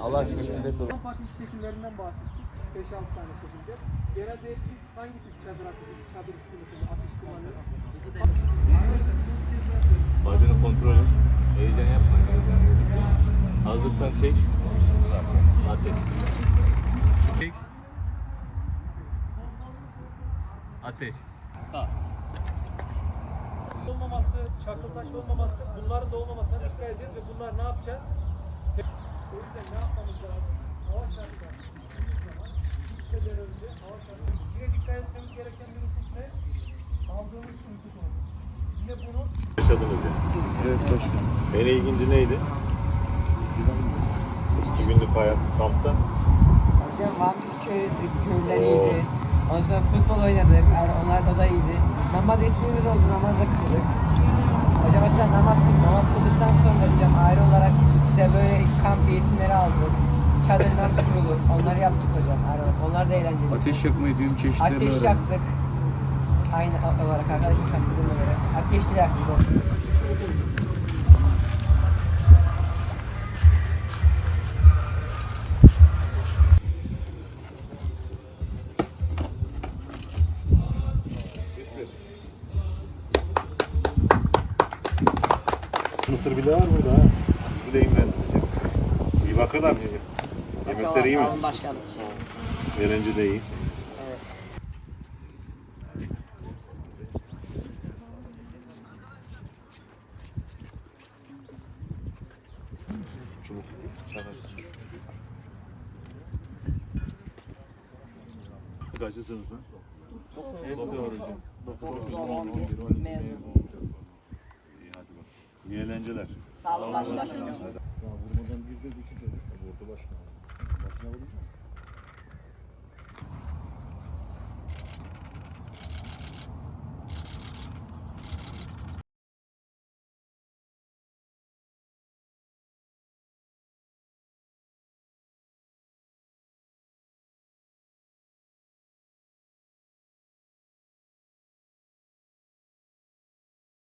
Allah sorun. Kamp ateş şekillerinden bahsettik. 5-6 tane şekilde. Genelde biz hangi tip çadır atıyoruz? Çadır üstünde ateş kullanıyoruz. Bacını kontrol et. Heyecan yapma. Heyecan yapma. Hazırsan çek. Ateş. Çek. Ateş. Sağ. Olmaması, çakıl taş olmaması, bunların da olmamasına dikkat edeceğiz ve bunlar ne yapacağız? O yüzden ne yapmamız lazım? Hava şartları gittiğimiz zaman gitmeden önce hava şartları yine dikkat etmemiz gereken bir husus ne? Aldığımız uyku sonu. Yine bunun Yaşadınız ya. Evet başkanım. En ilginci neydi? İki günlük hayat kampta. Hocam Vampir köy, köyler iyiydi. Ondan sonra futbol oynadık. Yani onlarda da iyiydi. Namaz eğitimimiz oldu. Namaz da kıldık. Hocam hatta namaz kıldık. Namaz kıldıktan sonra hocam ayrı olarak bize böyle kamp eğitimleri aldık. Çadır nasıl kurulur? Onları yaptık hocam. Olarak. Onlar da eğlenceli. Ateş yakmayı düğüm çeşitlerini Ateş öğrendim. yaktık. Aynı olarak arkadaşım katıldığına göre. Ateşli yaktık. Mısır bile var burada ha. Bu da imrendireceğim. İyi bakıyorlar size. Yemekler iyi mi? Sağ olun başkanım. Eğlence de iyi. Evet. Çubuk. Çakarsın. Kaçlı sınıfsın? Dokuz hocam. Dokuz, on, on, bir, on iki, Mezun. İyi hadi bak. İyi eğlenceler. Sağ olun başkanım. Ya vurmadan bir de iki dedi. Orada başına. Başına vuracağım.